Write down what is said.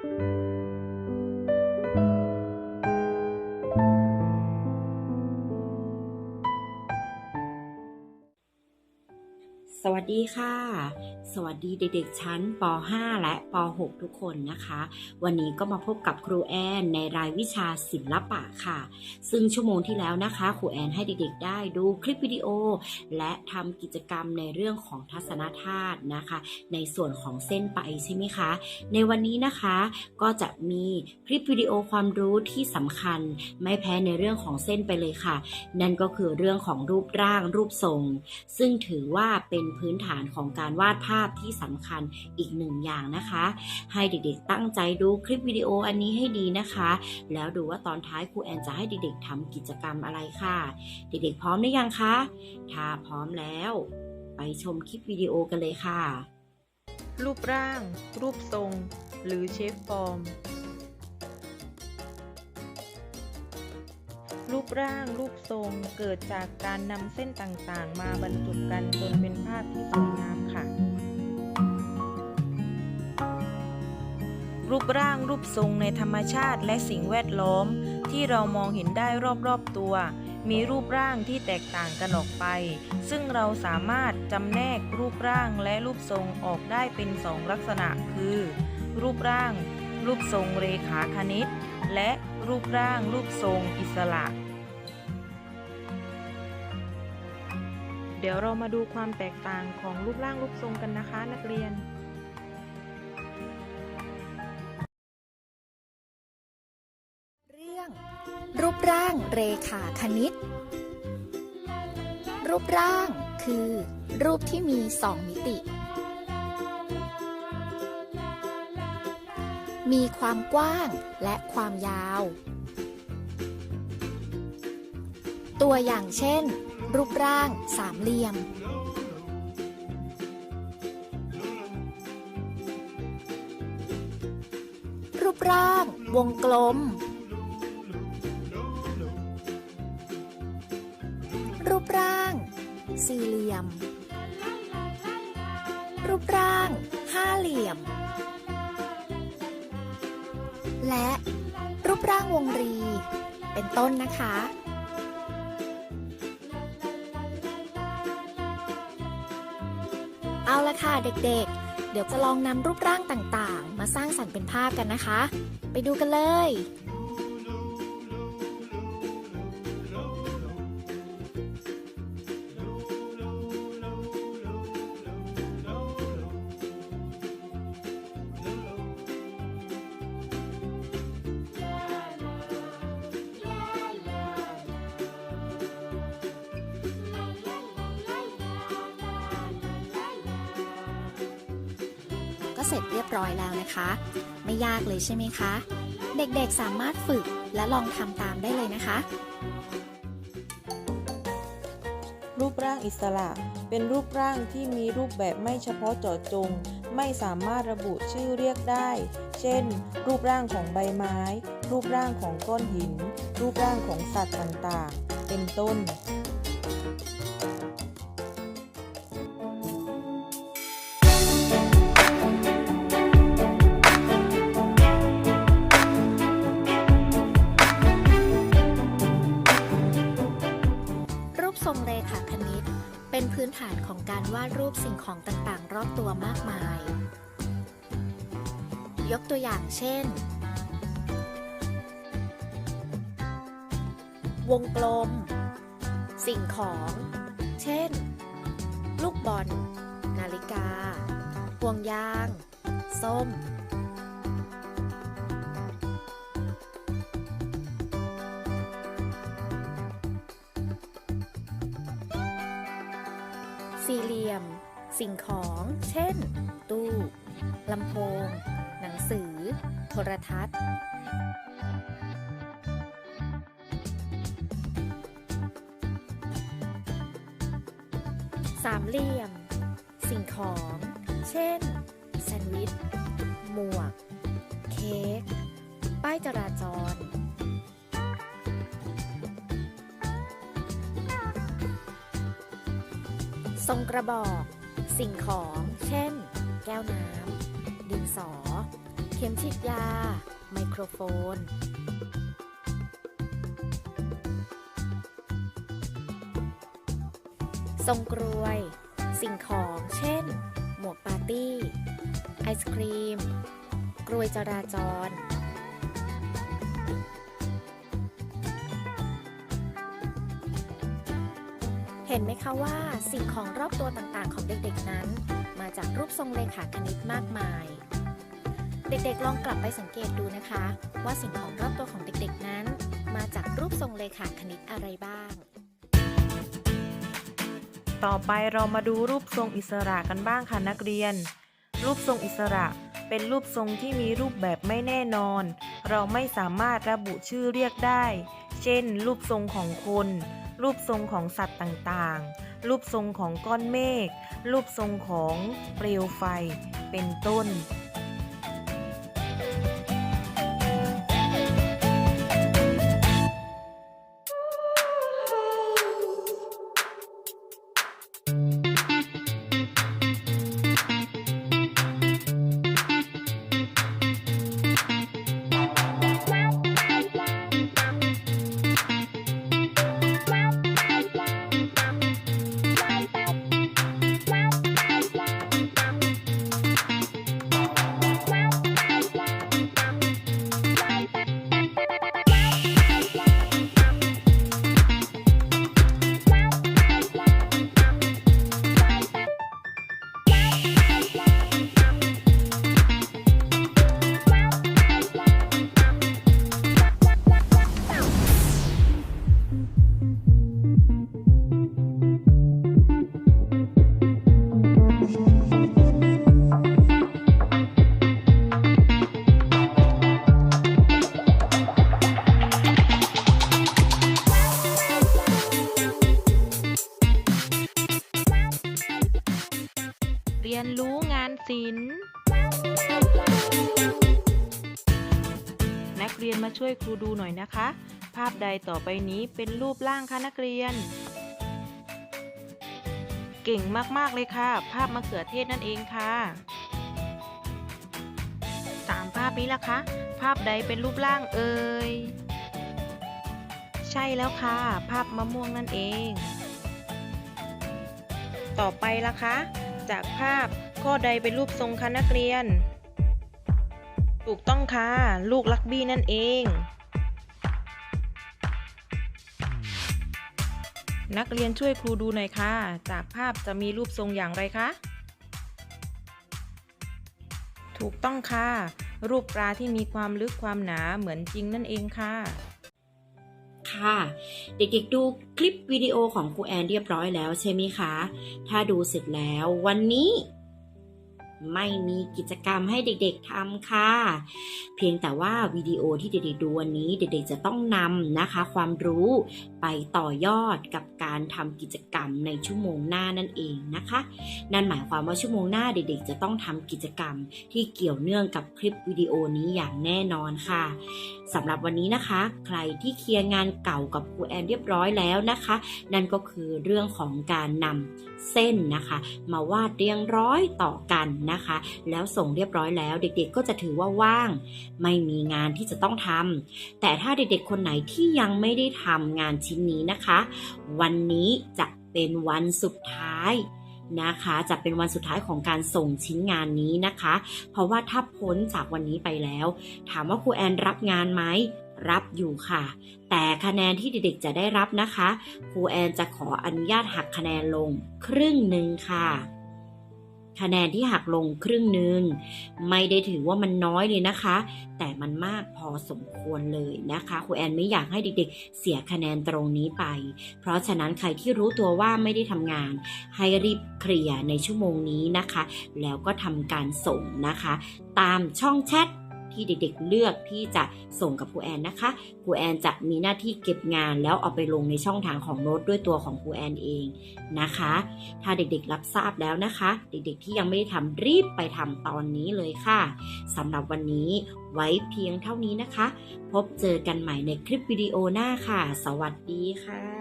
สวั ดีค่ะ สวัสดีเด็กๆ ชั้นป .5 และป .6 ทุกคนนะคะ วันนี้ก็มาพบกับครูแอนในรายวิชาศิลปะค่ะ ซึ่งชั่วโมงที่แล้วนะคะ ครูแอนให้เด็กๆ ได้ดูคลิปวิดีโอ และทำกิจกรรมในเรื่องของทัศนธาตุนะคะ ในส่วนของเส้นไปใช่ไหมคะ ในวันนี้นะคะก็จะมีคลิปวิดีโอความรู้ที่สำคัญ ไม่แพ้ในเรื่องของเส้นไปเลยค่ะ นั่นก็คือเรื่องของรูปร่างรูปทรง ซึ่งถือว่าเป็นพื้นฐานของการวาดภาพที่สำคัญอีกหนึ่งอย่างนะคะ ให้เด็กๆตั้งใจดูคลิปวิดีโออันนี้ให้ดีนะคะ แล้วดูว่าตอนท้ายครูแอนจะให้เด็กๆทำกิจกรรมอะไรค่ะ เด็กๆพร้อมหรือยังคะ ถ้าพร้อมแล้ว ไปชมคลิปวิดีโอกันเลยค่ะ รูปร่าง รูปทรง หรือเชฟฟอร์ม รูปร่างรูปทรงเกิดจากการนำเส้นต่างๆ มาบรรจบกันจนเป็นภาพที่สวยงามค่ะ รูปร่างรูปทรงในธรรมชาติและสิ่งแวดล้อม ที่เรามองเห็นได้รอบๆตัว มีรูปร่างที่แตกต่างกันออกไป ซึ่งเราสามารถจำแนกรูปร่างและรูปทรงออกได้เป็นสองลักษณะคือ รูปร่าง รูปทรงเรขาคณิต และรูปร่างรูปทรงอิสระ เดี๋ยวเรามาดูความแตกต่างของรูปร่างรูปทรงกันนะคะนักเรียนเรื่องรูปร่างเรขาคณิต รูปร่างคือ รูปที่มีสองมิติ มีความกว้างและความยาว ตัวอย่างเช่น รูปร่างสามเหลี่ยม รูปร่างวงกลม รูปร่างสี่เหลี่ยม ปร่างวงรี เป็นต้นนะคะ เอาละค่ะเด็กๆ เดี๋ยวจะลองนำรูปร่างต่างๆ มาสร้างสรรค์เป็นภาพกันนะคะ ไปดูกันเลย ก็เสร็จเรียบร้อยแล้วนะคะ ไม่ยากเลยใช่ไหมคะ เด็กๆสามารถฝึกและลองทำตามได้เลยนะคะ รูปร่างอิสระ เป็นรูปร่างที่มีรูปแบบไม่เฉพาะเจาะจง ไม่สามารถระบุชื่อเรียกได้ เช่น รูปร่างของใบไม้ รูปร่างของก้อนหิน รูปร่างของสัตว์ต่างๆ เป็นต้น ตัวมากมาย ยกตัวอย่างเช่น วงกลม สิ่งของ เช่น ลูกบอล นาฬิกาห่วงยาง ส้มสี่เหลี่ยม สิ่งของ เช่น ตู้ลำโพง หนังสือ โทรทัศน์ สามเหลี่ยม สิ่งของ เช่น แซนด์วิช หมวก เค้ก ป้ายจราจรทรงกระบอก สิ่งของ เช่น แก้วน้ำ ดินสอ เข็มฉีดยา ไมโครโฟน ทรงกรวย สิ่งของ เช่น หมวกปาร์ตี้ ไอศครีม กรวยจราจร เห็นไหมคะว่าสิ่งของรอบตัวต่างๆ ของเด็กๆนั้น มาจากรูปทรงเลขาคณิตมากมาย เด็กๆลองกลับไปสังเกตดูนะคะ ว่าสิ่งของรอบตัวของเด็กๆนั้น มาจากรูปทรงเลขาคณิตอะไรบ้าง ต่อไปเรามาดูรูปทรงอิสระกันบ้างค่ะนักเรียน รูปทรงอิสระเป็นรูปทรงที่มีรูปแบบไม่แน่นอน เราไม่สามารถระบุชื่อเรียกได้ เช่น รูปทรงของคน รูปทรงของสัตว์ต่างๆ รูปทรงของก้อนเมฆ รูปทรงของเปลวไฟ เป็นต้น ยนรู้งานศิลป์ นักเรียนมาช่วยครูดูหน่อยนะคะ ภาพใดต่อไปนี้เป็นรูปร่างคะนักเรียน เก่งมากๆเลยค่ะ ภาพมะเขือเทศนั่นเองค่ะตามภาพนี้ล่ะคะ ภาพใดเป็นรูปร่างเอ่ย ใช่แล้วค่ะ ภาพมะม่วงนั่นเอง ต่อไปล่ะคะ จากภาพ ข้อใดเป็นรูปทรงคะนักเรียน ถูกต้องค่ะ ลูกลักบี้นั่นเอง นักเรียนช่วยครูดูหน่อยค่ะ จากภาพจะมีรูปทรงอย่างไรคะ ถูกต้องค่ะ รูปปลาที่มีความลึกความหนาเหมือนจริงนั่นเองค่ะ ค่ะ เด็กๆดูคลิปวิดีโอของครูแอนเรียบร้อยแล้วใช่ไหมคะ ถ้าดูเสร็จแล้ววันนี้ไม่มีกิจกรรมให้เด็กๆทำค่ะ เพียงแต่ว่าวิดีโอที่เด็กๆดูวันนี้เด็กๆจะต้องนำนะคะ ความรู้ไปต่อยอดกับการทำกิจกรรมในชั่วโมงหน้านั่นเองนะคะ นั่นหมายความว่าชั่วโมงหน้าเด็กๆ จะต้องทำกิจกรรมที่เกี่ยวเนื่องกับคลิปวิดีโอนี้อย่างแน่นอนค่ะ สำหรับวันนี้นะคะ ใครที่เคลียร์งานเก่ากับครูแอนเรียบร้อยแล้วนะคะ นั่นก็คือเรื่องของการนำเส้นนะคะ มาวาดเรียงร้อยต่อกันนะคะ แล้วส่งเรียบร้อยแล้ว เด็กๆก็จะถือว่าว่าง ไม่มีงานที่จะต้องทำแต่ถ้าเด็กๆคนไหนที่ยังไม่ได้ทำงานชิ้นนี้นะคะ วันนี้จะเป็นวันสุดท้าย นะคะ จะเป็นวันสุดท้ายของการส่งชิ้นงานนี้นะคะ เพราะว่าถ้าพ้นจากวันนี้ไปแล้ว ถามว่าครูแอนรับงานไหมรับอยู่ค่ะ แต่คะแนนที่เด็กๆจะได้รับนะคะครูแอนจะขออนุญาตหักคะแนนลงครึ่งหนึ่งค่ะ คะแนนที่หักลงครึ่งหนึ่งไม่ได้ถือว่ามันน้อยเลยนะคะ แต่มันมากพอสมควรเลยนะคะครูแอนไม่อยากให้เด็กๆ เสียคะแนนตรงนี้ไป เพราะฉะนั้นใครที่รู้ตัวว่าไม่ได้ทำงาน ให้รีบเคลียร์ในชั่วโมงนี้นะคะ แล้วก็ทำการส่งนะคะ ตามช่องแชท ที่เด็กๆ เลือกที่จะส่งกับครูแอนนะคะครูแอนจะมีหน้าที่เก็บงานแล้วเอาไปลงในช่องทางของโน้ตด้วยตัวของครูแอนเองนะคะ ถ้าเด็กๆรับทราบแล้วนะคะ เด็กๆที่ยังไม่ได้ทำรีบไปทำตอนนี้เลยค่ะสำหรับวันนี้ไว้เพียงเท่านี้นะคะ พบเจอกันใหม่ในคลิปวิดีโอหน้าค่ะ สวัสดีค่ะ